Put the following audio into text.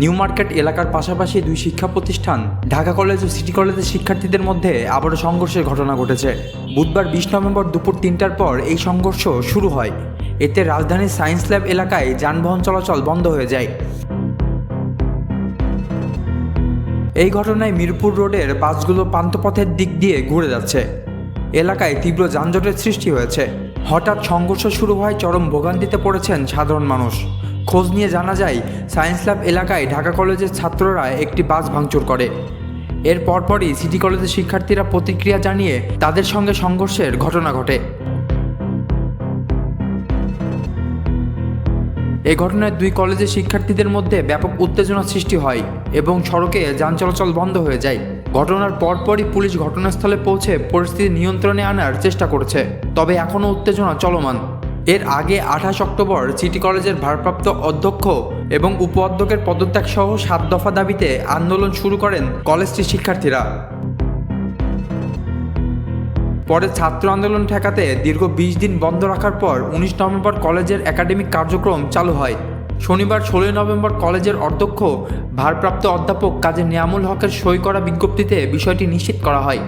New market এলাকার পাশাপাশি দুই শিক্ষা প্রতিষ্ঠান, ঢাকা কলেজ ও সিটি কলেজের শিক্ষার্থীদের মধ্যে আবারও সংঘর্ষের ঘটনা ঘটেছে। বুধবার বিশ নভেম্বর দুপুর তিনটার পর এই সংঘর্ষ শুরু হয়। এতে রাজধানীর সায়েন্স ল্যাব এলাকায় যানবাহন চলাচল বন্ধ হয়ে যায়। এই ঘটনায় মিরপুর রোডের বাসগুলো পান্থপথের দিক দিয়ে ঘুরে যাচ্ছে। এলাকায় তীব্র যানজটের সৃষ্টি হয়েছে। হঠাৎ সংঘর্ষ শুরু হয় চরম ভোগান্তিতে পড়েছেন সাধারণ মানুষ। খোঁজ নিয়ে জানা যায়, সায়েন্স ল্যাব এলাকায় ঢাকা কলেজের ছাত্ররা একটি বাস ভাঙচুর করে। এর পরপরই সিটি কলেজের শিক্ষার্থীরা প্রতিক্রিয়া জানিয়ে তাদের সঙ্গে সংঘর্ষের ঘটনা ঘটে। এ ঘটনায় দুই কলেজের শিক্ষার্থীদের মধ্যে ব্যাপক উত্তেজনা সৃষ্টি হয় এবং সড়কে যান চলাচল বন্ধ হয়ে যায়। ঘটনার পরপরই পুলিশ ঘটনাস্থলে পৌঁছে পরিস্থিতি নিয়ন্ত্রণে আনার চেষ্টা করছে, তবে এখনও উত্তেজনা চলমান। এর আগে আঠাশ অক্টোবর সিটি কলেজের ভারপ্রাপ্ত অধ্যক্ষ এবং উপ অধ্যক্ষের পদত্যাগ সহ সাত দফা দাবিতে আন্দোলন শুরু করেন কলেজটির শিক্ষার্থীরা। পরে ছাত্র আন্দোলন ঠেকাতে দীর্ঘ বিশ দিন বন্ধ রাখার পর উনিশ নভেম্বর কলেজের একাডেমিক কার্যক্রম চালু হয়। শনিবার ষোলোই নভেম্বর কলেজের অধ্যক্ষ, ভারপ্রাপ্ত অধ্যাপক কাজী নিয়ামুল হকের সই করা বিজ্ঞপ্তিতে বিষয়টি নিশ্চিত করা হয়।